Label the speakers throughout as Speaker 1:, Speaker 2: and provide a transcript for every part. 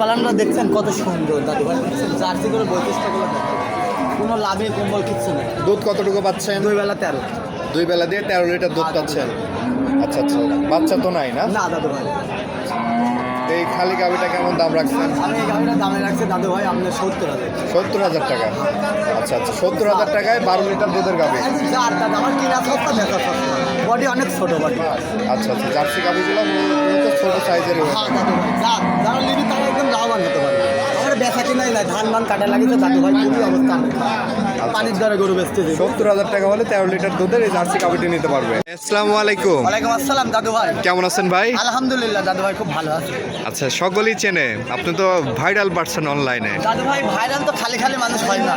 Speaker 1: পালানটা দেখছেন কত সুন্দর। দাদু ভাই দেখছেন? জার্সি করে বৈশিষ্ট্যগুলো দেখেন। কোনো লাভে কম্বল কিচ্ছু নেই।
Speaker 2: দুধ কতটুকু পাচ্ছেন?
Speaker 1: দুই বেলা তেরো।
Speaker 2: দুই বেলা দিয়ে তেরো লিটার দুধ পাচ্ছেন। আচ্ছা আচ্ছা। বাচ্চা তো নাই না?
Speaker 1: না দাদু ভাই।
Speaker 2: এই খালি গাভিটা কেমন দাম রাখছেন?
Speaker 1: আমি এই দামে রাখছে দাদু ভাই আপনার সত্তর হাজার।
Speaker 2: সত্তর হাজার টাকা। আচ্ছা আচ্ছা সত্তর হাজার টাকায় বারো লিটার দুধের গাভি
Speaker 1: আমার কিনা সস্তা দেখা সস্তা। বডি অনেক ছোট বডি
Speaker 2: আচ্ছা আচ্ছা জার্সি গাভিগুলো ছোট সাইজের
Speaker 1: হ্যাঁ যারা নিবি তারা একদম লাভবান হতে পারে বেচা কিনাই নাই ধান মান কাটা লাগিয়েছে দাদু ভাই খুবই অবস্থা? পানির দ্বারা গরু বেচতে
Speaker 2: সত্তর হাজার টাকা হলে তেরো লিটার দুধের এই জার্সি গাভিটি নিতে পারবে। আসসালামু আলাইকুম।
Speaker 1: ওয়ালাইকুম আসসালাম দাদু ভাই।
Speaker 2: কেমন আছেন ভাই?
Speaker 1: আলহামদুলিল্লাহ দাদু ভাই খুব ভালো আছে।
Speaker 2: আচ্ছা সকলেই চেনে আপনি তো ভাইরাল পারছেন অনলাইনে
Speaker 1: দাদু ভাই ভাইরাল তো খালি খালি মানুষ হয় না।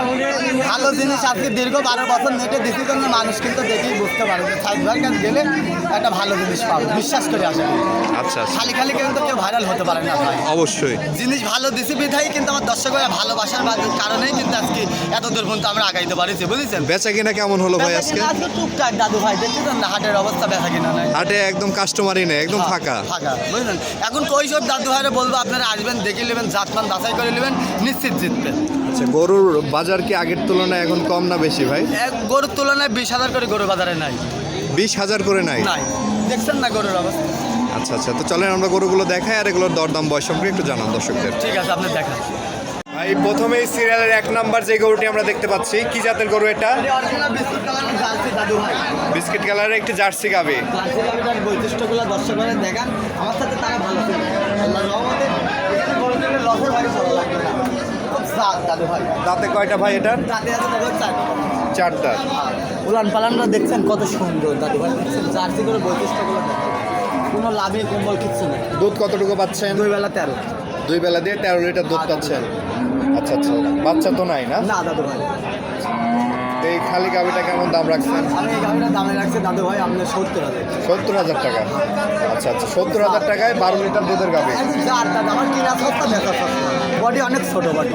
Speaker 1: ভালো জিনিস আজকে দীর্ঘ বারো বছর নেটে জন্য মানুষ কিন্তু দেখেই বুঝতে পারে যে ভাই কাছে গেলে একটা ভালো জিনিস পাবো বিশ্বাস করে আসে
Speaker 2: আচ্ছা আচ্ছা।
Speaker 1: খালি খালি কিন্তু কেউ ভাইরাল হতে পারে না ভাই।
Speaker 2: অবশ্যই।
Speaker 1: জিনিস ভালো দিছি বিধাই কিন্তু আমার দর্শকরা ভালোবাসার কারণেই কিন্তু আজকে এত দূর পর্যন্ত আমরা আগাইতে পারিছি বুঝেছেন?
Speaker 2: বেচা কিনা কেমন হলো ভাই আজকে?
Speaker 1: আজকে টুকটাক দাদু ভাই দেখছেন না হাটের অবস্থা বেচা কিনা নাই?
Speaker 2: হাটে একদম কাস্টমারই নেই একদম
Speaker 1: হ্যাঁ,
Speaker 2: ফাঁকা।
Speaker 1: ফাঁকা বুঝলেন? এখন ওই সব দাদু ভাইরা বলব আপনারা আসবেন দেখে নেবেন জাতমান বাছাই করে নেবেন নিশ্চিত জিতবেন।
Speaker 2: আচ্ছা গরুর বাজার কি আগের তুলনায় এখন কম না বেশি ভাই?
Speaker 1: গরুর তুলনায় বিশ হাজার করে গরু বাজারে নাই।
Speaker 2: বিশ হাজার করে নাই।
Speaker 1: নাই। দেখছেন না গরুর অবস্থা?
Speaker 2: আচ্ছা আচ্ছা। তো চলেন আমরা গরুগুলো দেখাই আর এগুলোর দরদাম বয়স সম্পর্কে একটু জানান দর্শকদের।
Speaker 1: ঠিক আছে আপনি দেখান
Speaker 2: ভাই প্রথমেই সিরিয়ালের এক নাম্বার যে গরুটি আমরা দেখতে পাচ্ছি কি জাতের গরু এটা?
Speaker 1: বিস্কুট কালারের
Speaker 2: একটি জার্সি গাবে।
Speaker 1: বৈশিষ্ট্যগুলো দর্শকরা দেখান। আমার সাথে তারা ভালো
Speaker 2: দাঁতে কয়টা ভাই এটা
Speaker 1: তাতে আছে চার
Speaker 2: দাঁত
Speaker 1: উলান পালানরা দেখছেন কত সুন্দর। দাদু ভাই দেখছেন জার্সি করে বৈশিষ্ট্যগুলো কোনো লাভে কম্বল কিচ্ছু নেই।
Speaker 2: দুধ কতটুকু পাচ্ছেন?
Speaker 1: দুই বেলা তেরো।
Speaker 2: দুই বেলা দিয়ে তেরো লিটার দুধ পাচ্ছেন। আচ্ছা আচ্ছা। বাচ্চা তো নাই না?
Speaker 1: না দাদু ভাই।
Speaker 2: তো এই খালি গাভিটা কেমন দাম রাখছেন?
Speaker 1: আমি এই দামে রাখছি দাদু ভাই আপনার সত্তর হাজার।
Speaker 2: সত্তর হাজার টাকা। আচ্ছা আচ্ছা সত্তর হাজার টাকায় বারো লিটার দুধের গাভি।
Speaker 1: আর দাদা আমার কিনা সস্তা বেচা সস্তা। বডি অনেক ছোট বডি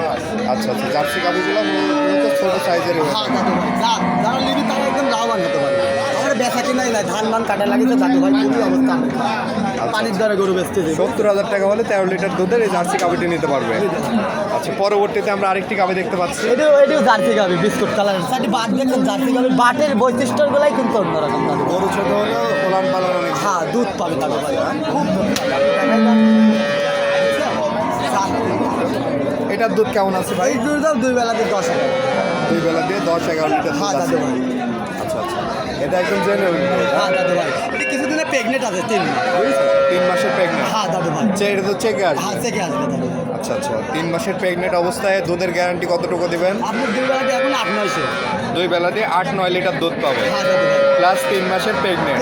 Speaker 2: আচ্ছা আচ্ছা জার্সি গাভিগুলো ছোট সাইজের
Speaker 1: হ্যাঁ দাদু ভাই যারা নিবি তারা একদম লাভবান হতে পারে আমার বেচা কিনাই নাই ধান মান কাটা লাগিয়েছে দাদু ভাই খুবই অবস্থা? পানির দ্বারা গরু বেচতে দিই
Speaker 2: সত্তর হাজার টাকা হলে তেরো লিটার দুধের এই জার্সি গাভিটি নিতে পারবে। আচ্ছা পরবর্তীতে আমরা আরেকটি গাভি দেখতে পাচ্ছি।
Speaker 1: এটিও এটিও জার্সি গাবি বিস্কুট কালারের। সাইডে বাট দেখছেন জার্সি গাবির বাটের বৈশিষ্ট্যগুলাই কিন্তু অন্যরকম
Speaker 2: গরু ছোট হলেও ওলান পালন অনেক।
Speaker 1: হ্যাঁ দুধ পাবে দাদু ভাই। খুব।
Speaker 2: এটার দুধ কেমন আছে ভাই?
Speaker 1: দুধ দুই বেলাতে দশ হাজার।
Speaker 2: দুই বেলা দিয়ে দশ এগারো লিটার
Speaker 1: হ্যাঁ দাদু ভাই।
Speaker 2: এটা একদম জেনুইন
Speaker 1: হ্যাঁ দাদু ভাই এটি কিছুদিনে প্রেগনেন্ট আছে তিন
Speaker 2: তিন মাসের প্রেগনেন্ট
Speaker 1: হ্যাঁ দাদু ভাই
Speaker 2: এটা তো চেকে আসবে
Speaker 1: হ্যাঁ থেকে আসবে দাদু
Speaker 2: আচ্ছা আচ্ছা। তিন মাসের প্রেগনেন্ট অবস্থায় দুধের গ্যারান্টি কতটুকু দিবেন?
Speaker 1: আপনার দুই বেলাতে এখন আট নয়শো
Speaker 2: দুই বেলাতে আট নয় লিটার দুধ পাবে
Speaker 1: হ্যাঁ দাদু ভাই
Speaker 2: প্লাস তিন মাসের প্রেগনেন্ট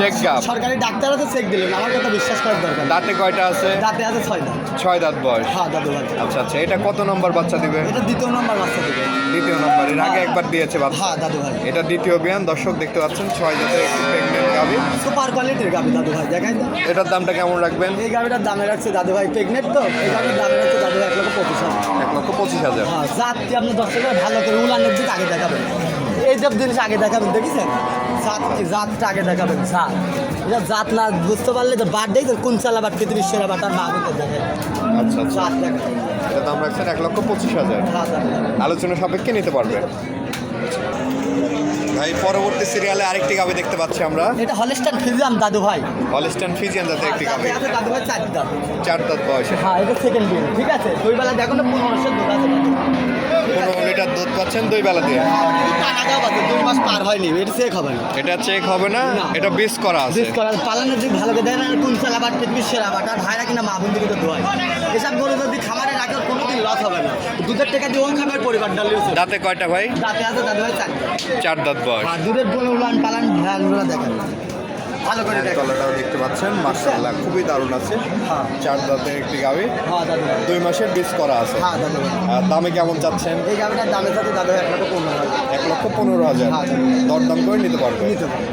Speaker 2: চেক গাপ
Speaker 1: সরকারি ডাক্তাররা তো চেক দিলেন। আমার কথা বিশ্বাস করার দরকার
Speaker 2: দাঁতে কয়টা আছে?
Speaker 1: দাঁতে আছে ছয় দাঁত।
Speaker 2: ছয় দাঁত বয়স।
Speaker 1: হ্যাঁ দাদু
Speaker 2: আচ্ছা আচ্ছা এটা কত নম্বর বাচ্চা দিবে?
Speaker 1: এটা দ্বিতীয় নম্বর বাচ্চা দিবে।
Speaker 2: দ্বিতীয় নম্বর এর আগে একবার দিয়েছে বাচ্চা।
Speaker 1: হ্যাঁ দাদু ভাই
Speaker 2: এটা দ্বিতীয় বিয়ান দর্শক দেখতে পাচ্ছেন ছয় জাতের একটি প্রেগনেন্ট গাভি।
Speaker 1: সুপার কোয়ালিটির গাবি দাদু ভাই দেখাই
Speaker 2: এটার দামটা কেমন রাখবেন?
Speaker 1: এই গাবিটার দামে রাখছে দাদু ভাই প্রেগনেন্ট তো এই গাবির দামে রাখছে দাদু ভাই এক লক্ষ পঁচিশ হাজার।
Speaker 2: এক লক্ষ পঁচিশ হাজার।
Speaker 1: হ্যাঁ জাতটি আপনি দর্শকরা ভালো করে উলানের দিক আগে দেখাবেন। এই সব জিনিস আগে দেখাবেন দেখেছেন? জাত জাতটা আগে দেখাবেন জাত। এটা জাত না বুঝতে পারলে তো বাদ দেই কোন চালা বাট পৃথিবীর সেরা বাটার মা আমাকে দেখেন
Speaker 2: আচ্ছা আচ্ছা।
Speaker 1: জাত দেখাবেন।
Speaker 2: এটার দাম রাখছেন এক লক্ষ পঁচিশ হাজার। আলোচনা সাপেক্ষে নিতে পারবে। ভাই পরবর্তী সিরিয়ালে আরেকটি গাভি দেখতে পাচ্ছি আমরা।
Speaker 1: এটা হলেস্টান ফিজাম দাদু ভাই।
Speaker 2: হলিস্টান ফিজিয়ান জাতের একটি
Speaker 1: আছে দাদু ভাই চার
Speaker 2: চার দাঁত বয়সে
Speaker 1: হ্যাঁ এটা সেকেন্ড বিল ঠিক আছে? দুই বেলা দেখো না পনেরোশো দুধ আছে
Speaker 2: পনেরো লিটার দুধ পাচ্ছেন দুই বেলা দিয়ে
Speaker 1: বাদে, দুই মাস পার হয়নি এটা চেক হবে না।
Speaker 2: এটা চেক হবে না। এটা বিস করা আছে।
Speaker 1: বিশ করার পালানোর দিক ভালো করে দেয় না কোন চালা বাট পৃথিবীর সেরা বাট আর ভাইরা কিনা মা বন্ধু কিন্তু ধোয় এসব গরু যদি খামারে রাখে ওর কোনোদিন লস হবে না দুধের টাকা দিয়ে ওই খাবার পরিবার চলবে।
Speaker 2: দাঁতে কয়টা ভাই?
Speaker 1: দাঁতে আছে দাদু ভাই চারটে
Speaker 2: চার দাঁত বয়স।
Speaker 1: আর দুধের বলে উলান পালান ভ্যানগুলো দেখেন ভালো করে দেখেন
Speaker 2: তলাটাও দেখতে পাচ্ছেন মার্শাল্লাহ খুবই দারুণ আছে।
Speaker 1: হ্যাঁ।
Speaker 2: চার দাঁতের একটি গাভি।
Speaker 1: হ্যাঁ
Speaker 2: দুই মাসের বিস করা আছে।
Speaker 1: হ্যাঁ
Speaker 2: দামে কেমন চাচ্ছেন?
Speaker 1: এই গাড়িটার দামের সাথে দাদু এক লক্ষ পনেরো হাজার।
Speaker 2: এক লক্ষ পনেরো হাজার।
Speaker 1: হ্যাঁ।
Speaker 2: দরদাম করে নিতে পারবে।
Speaker 1: নিতে পারব।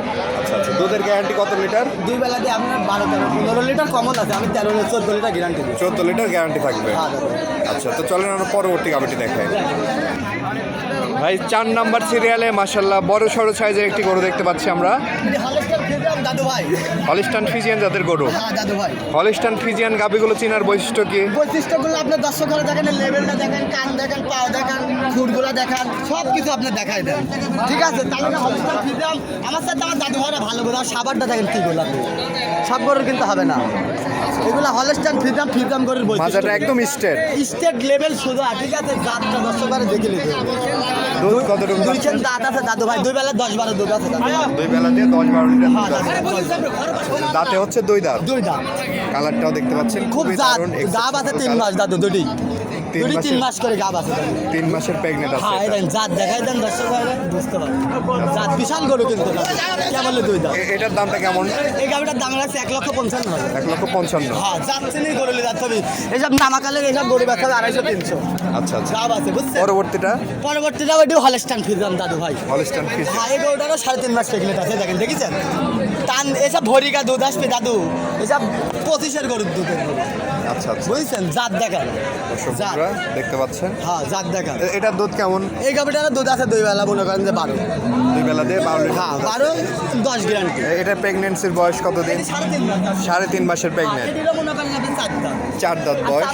Speaker 2: আচ্ছা আচ্ছা দুধের গ্যারান্টি কত লিটার?
Speaker 1: দুই বেলা দিয়ে আপনার বারো তেরো। পনেরো লিটার কমন আছে আমি তেরো চোদ্দ লিটার গ্যারান্টি দিই
Speaker 2: চোদ্দ লিটার গ্যারান্টি থাকবে।
Speaker 1: হ্যাঁ
Speaker 2: আচ্ছা তো চলেন আমরা পরবর্তী গাভিটি দেখাই। ভাই চার নাম্বার সিরিয়ালে মাসাল্লাহ বড় সড়ো সাইজের একটি গরু দেখতে পাচ্ছি আমরা।
Speaker 1: দাদু ভাই।
Speaker 2: হলিস্টান ফিজিয়ান জাতের গরু।
Speaker 1: হ্যাঁ দাদু ভাই।
Speaker 2: হলিস্টান ফিজিয়ান গাবিগুলো চেনার বৈশিষ্ট্য কি?
Speaker 1: বৈশিষ্ট্যগুলো আপনার দর্শক ঘরে দেখেন লেভেলটা দেখেন কান দেখেন পাও দেখেন খুঁড়গুলো দেখেন সব কিছু আপনি দেখাই দেন। ঠিক আছে? তাহলে হলস্টার ফিজাম আমার সাথে আমার দাদু ভাইরা ভালো বোঝা সাবারটা দেখেন কি বলে সব গরুর কিন্তু হবে না। এগুলো হলস্টান ফিজাম ফিজাম গরুর বৈশিষ্ট্য
Speaker 2: একদম স্টেট।
Speaker 1: স্টেট লেভেল সোজা ঠিক আছে জাতটা দর্শক ঘরে দেখে নিতে
Speaker 2: দুধ কতটুকু
Speaker 1: দুইখান দাঁত আছে দাদু ভাই। দুই বেলা দশ বারো দুধ আছে দাদু
Speaker 2: দুই বেলা দিয়ে দশ বারো লিটার
Speaker 1: হ্যাঁ,
Speaker 2: দুধ আছে। দাঁতে হচ্ছে দুই দাঁত।
Speaker 1: দুই দাঁত।
Speaker 2: কালারটাও দেখতে পাচ্ছেন
Speaker 1: খুব দাঁত
Speaker 2: দারুণ
Speaker 1: আছে তিন মাস দাদু দুটি।
Speaker 2: তিন
Speaker 1: তিন মাস করে গাব আছে
Speaker 2: তিন মাসের প্রেগনেন্ট আছে
Speaker 1: হ্যাঁ
Speaker 2: এটা।
Speaker 1: জাত দেখাই দেন দর্শক বুঝতে পারবেন জাত বিশাল গরু কিন্তু দাদু কে দুই
Speaker 2: এ- এটার দামটা কেমন?
Speaker 1: এই গাড়িটার দাম এক লক্ষ পঞ্চান্ন
Speaker 2: এক লক্ষ পঞ্চান্ন।
Speaker 1: হ্যাঁ যাচ্ছে নি গরু যাচ্ছে এইসব নামাকালে এইসব গরু আড়াইশো তিনশো।
Speaker 2: আচ্ছা আচ্ছা।
Speaker 1: গাব আছে বুঝছেন?
Speaker 2: পরবর্তীটা?
Speaker 1: পরবর্তীটা ওইটিও হলস্টান ফিরলাম দাদু ভাই।
Speaker 2: হলিস্টান ফিজ
Speaker 1: হ্যাঁ এই গরুটারও সাড়ে তিন মাস প্রেগনেন্ট আছে দেখেন দেখেছেন? টান এসব ভরিকা দুধ আসবে দাদু। এসব পঁচিশের গরুর গরু।
Speaker 2: আচ্ছা আচ্ছা।
Speaker 1: বুঝছেন? জাত দেখান।
Speaker 2: দেখতে পাচ্ছেন?
Speaker 1: হ্যাঁ জাত দেখান।
Speaker 2: এটার দুধ কেমন?
Speaker 1: এই গাভিটারও দুধ আছে দুই বেলা মনে করেন যে বারো।
Speaker 2: দুই বেলা দিয়ে বারো
Speaker 1: হ্যাঁ বারো দশ গ্যারান্টি
Speaker 2: এ- এটার প্রেগনেন্সির বয়স কতদিন?
Speaker 1: সাড়ে তিন মাস
Speaker 2: সাড়ে তিন মাসের প্রেগনেন্ট
Speaker 1: চারটা
Speaker 2: চার দাঁত। বয়স।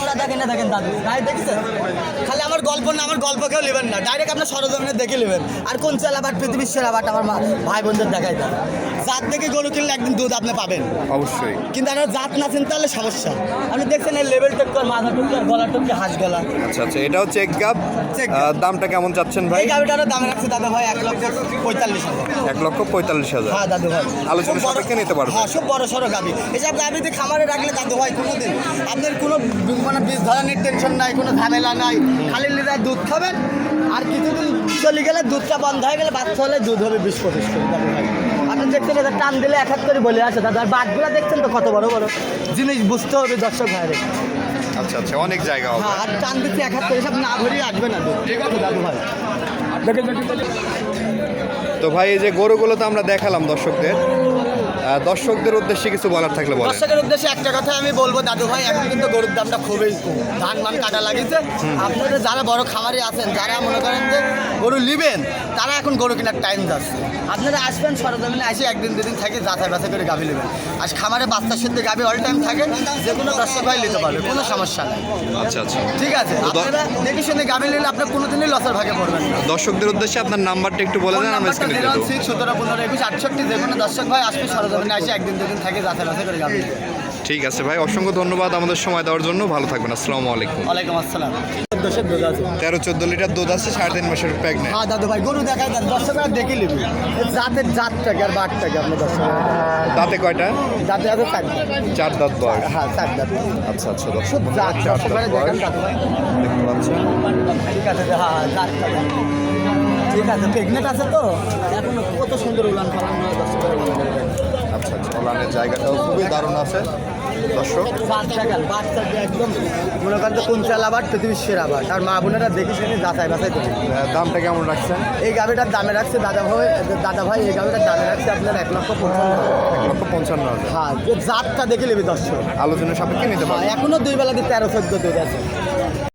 Speaker 1: খালি আমার গল্প না আমার গল্প কেউ নেবেন না। ডাইরেক্ট আপনার সরজমিনে দেখে নেবেন আর কোন চালাবাট পৃথিবীর সেরাবাট আমার ভাই বোনদের দেখাই দেন। জাত থেকে গরু কিনলে একদিন দুধ আপনি পাবেন।
Speaker 2: অবশ্যই।
Speaker 1: কিন্তু আপনার জাত না চিনতে হলে সমস্যা। আপনি দেখছেন এই লেভেল টেক্কর মাথা টুকর গলা টুকর হাঁস গলা।
Speaker 2: আচ্ছা আচ্ছা চেক গাপ
Speaker 1: Check gap।
Speaker 2: দামটা কেমন চাচ্ছেন ভাই?
Speaker 1: এই গাড়িটারও দাম রাখছে দাদা ভাই এক লক্ষ পঁয়তাল্লিশ হাজার।
Speaker 2: এক লক্ষ পঁয়তাল্লিশ হাজার।
Speaker 1: হ্যাঁ দাদু ভাই।
Speaker 2: আলোচনা সাপেক্ষে নিতে পারবেন।
Speaker 1: হ্যাঁ সব বড় সড়ো গাবি এসব গাবিতে খামারে রাখলে দাদু ভাই কোনো দিন আপনার কোনো মানে বীজ ধরনের টেনশন নাই কোনো ঝামেলা নাই। খালি লিটার দুধ খাবেন আর কিছুদিন চলে গেলে দুধটা বন্ধ হয়ে গেলে বাচ্চা হলে দুধ হবে বিশ পঁচিশ করে দাদু ভাই। দেখছেন এটা টান দিলে এক হাত করে বলে আসে দাদু। আর বাটগুলো দেখছেন তো কত বড় বড়? জিনিস বুঝতে হবে দর্শক ভাইরে।
Speaker 2: আচ্ছা আচ্ছা অনেক জায়গা হবে।
Speaker 1: হ্যাঁ আর টান দিচ্ছে এক হাত করে সব না ভরিয়ে আসবে না ঠিক আছে দাদু ভাই।
Speaker 2: তো ভাই এই যে গরুগুলো তো আমরা দেখালাম দর্শকদের। দর্শকদের উদ্দেশ্যে কিছু বলার থাকলে বলেন।
Speaker 1: দর্শকের উদ্দেশ্যে একটা কথা আমি বলব দাদু ভাই এখন কিন্তু গরুর দামটা খুবই কম। ধান মান কাটা লাগিয়েছে। আপনাদের যারা বড় খামারি আছেন যারা মনে করেন যে গরু নিবেন তারা এখন গরু কেনার টাইম যাচ্ছে। আপনারা আসবেন সরজমিনে আসি একদিন দুদিন থাকে যাচাই বাছাই করে গাভি নেবেন। আর খামারে বাচ্চার সাথে গাভি অল টাইম থাকে যে কোনো দর্শক ভাই নিতে পারবে কোনো সমস্যা নেই।
Speaker 2: আচ্ছা আচ্ছা।
Speaker 1: ঠিক আছে আপনারা দেখে শুনে গাভি নিলে আপনার কোনোদিনই লসের ভাগে পড়বেন না।
Speaker 2: দর্শকদের উদ্দেশ্যে আপনার নাম্বারটা একটু বলে দেন আমরা স্ক্রিনে দেবো।
Speaker 1: সিক্স সতেরো পনেরো একুশ আটষট্টি যে কোনো দর্শক ভাই আসবে সরজমিনে আসি একদিন দুদিন থাকে যাচাই বাছাই করে গাভি নেবে
Speaker 2: ঠিক আছে ভাই অসংখ্য ধন্যবাদ আমাদের সময় দেওয়ার জন্য। ভালো থাকবেন আসসালামু আলাইকুম।
Speaker 1: ওয়ালাইকুম আসসালাম। দর্শক দুধ আছে।
Speaker 2: তেরো চোদ্দ লিটার দুধ আছে সাড়ে তিন মাসের প্রেগনেন্ট
Speaker 1: হ্যাঁ দাদু ভাই গরু দেখাই দেন দর্শকরা দেখে নিবি। জাতের জাতটাকে আর বাটটাকে আপনার দর্শক
Speaker 2: দাঁতে কয়টা?
Speaker 1: জাতে আছে চারটা
Speaker 2: চার দাঁত বয়স।
Speaker 1: হ্যাঁ চার দাঁত।
Speaker 2: আচ্ছা আচ্ছা দর্শক
Speaker 1: জাত
Speaker 2: চার দাঁত বয়স। দেখতে পাচ্ছেন?
Speaker 1: ঠিক আছে হ্যাঁ হ্যাঁ জাতটা ঠিক আছে প্রেগনেন্ট আছে তো? এখন কত সুন্দর উলান ফালান
Speaker 2: আচ্ছা আচ্ছা ওলানের জায়গাটাও খুবই দারুণ আছে। দর্শক।
Speaker 1: দিয়ে মনে করেন তো কোন চাল আবার পৃথিবীর সেরা আবার আর মা বোনেরা দেখে শুনে যাচাই বাছাই করে
Speaker 2: দামটা কেমন রাখছেন?
Speaker 1: এই গাভিটার দামে রাখছে দাদা ভাই দাদা ভাই এই গাভিটার দামে রাখছে আপনার এক লক্ষ পঞ্চান্ন
Speaker 2: এক লক্ষ পঞ্চান্ন হাজার।
Speaker 1: হ্যাঁ জাতটা দেখে নেবে দর্শক।
Speaker 2: আলোচনা সাপেক্ষে নিতে
Speaker 1: পারে
Speaker 2: পারবেন
Speaker 1: এখনও দুই বেলাতে তেরো চোদ্দ দুধ আছে।